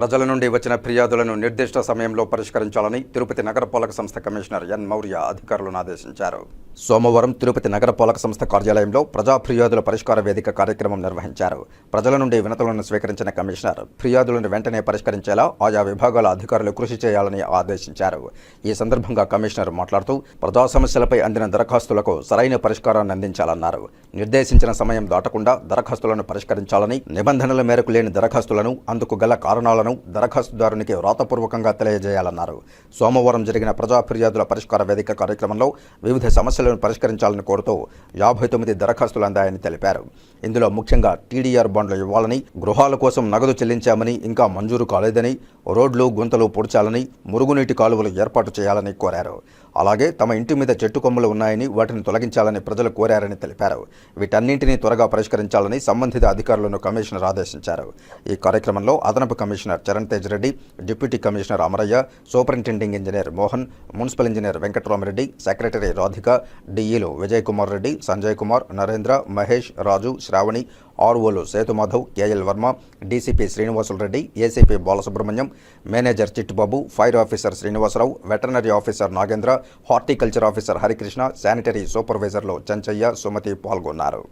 ప్రజల నుండి వచ్చిన ఫిర్యాదులను నిర్దిష్ట సమయంలో పరిష్కరించాలని తిరుపతి నగరపాలక సంస్థ కమిషనర్ ఎన్ మౌర్య అధికారులను ఆదేశించారు. సోమవారం తిరుపతి నగరపాలక సంస్థ కార్యాలయంలో ప్రజా ఫిర్యాదుల పరిష్కార వేదిక కార్యక్రమం నిర్వహించారు. ప్రజల నుండి వినతులను స్వీకరించిన కమిషనర్ ఫిర్యాదులను వెంటనే పరిష్కరించేలా ఆయా విభాగాల అధికారులు కృషి చేయాలని ఆదేశించారు. ఈ సందర్భంగా కమిషనర్ మాట్లాడుతూ ప్రజా సమస్యలపై అందిన దరఖాస్తులకు సరైన పరిష్కారాన్ని అందించాలన్నారు. నిర్దేశించిన సమయం దాటకుండా దరఖాస్తులను పరిష్కరించాలని నిబంధనల మేరకు లేని దరఖాస్తులను అందుకు గల కారణాలను దరఖాస్తుదారునికి వ్రాతపూర్వకంగా తెలియజేయాలన్నారు. సోమవారం జరిగిన ప్రజా ఫిర్యాదుల పరిష్కార వేదిక కార్యక్రమంలో వివిధ సమస్యలను పరిష్కరించాలని కోరుతూ యాభై తొమ్మిది దరఖాస్తులు అందాయని తెలిపారు. ఇందులో ముఖ్యంగా టీడీఆర్ బాండ్లు ఇవ్వాలని గృహాల కోసం నగదు చెల్లించామని ఇంకా మంజూరు కాలేదని రోడ్లు గుంతలు పొడిచాలని మురుగునీటి కాలువలు ఏర్పాటు చేయాలని కోరారు. అలాగే తమ ఇంటి మీద చెట్టు కొమ్మలు ఉన్నాయని వాటిని తొలగించాలని ప్రజలు కోరారని తెలిపారు. వీటన్నింటినీ త్వరగా పరిష్కరించాలని సంబంధిత అధికారులను కమిషనర్ ఆదేశించారు. ఈ కార్యక్రమంలో అదనపు commissioner Charan Tej Reddy deputy commissioner Amaraiah superintending engineer Mohan municipal engineer Venkataramareddy secretary Radhika డిఈలు Vijay Kumar Reddy Sanjay Kumar Narendra Mahesh Raju Sravani ఆర్ఓలు Sethumadhav K L Varma DCP Srinivasulu Reddy ACP Balasubrahmanyam manager Chittubabu fire officer Srinivasarao veterinary officer Nagendra horticulture officer Harikrishna sanitary సూపర్వైజర్లు Chanchaiah Sumathi పాల్గొన్నారు.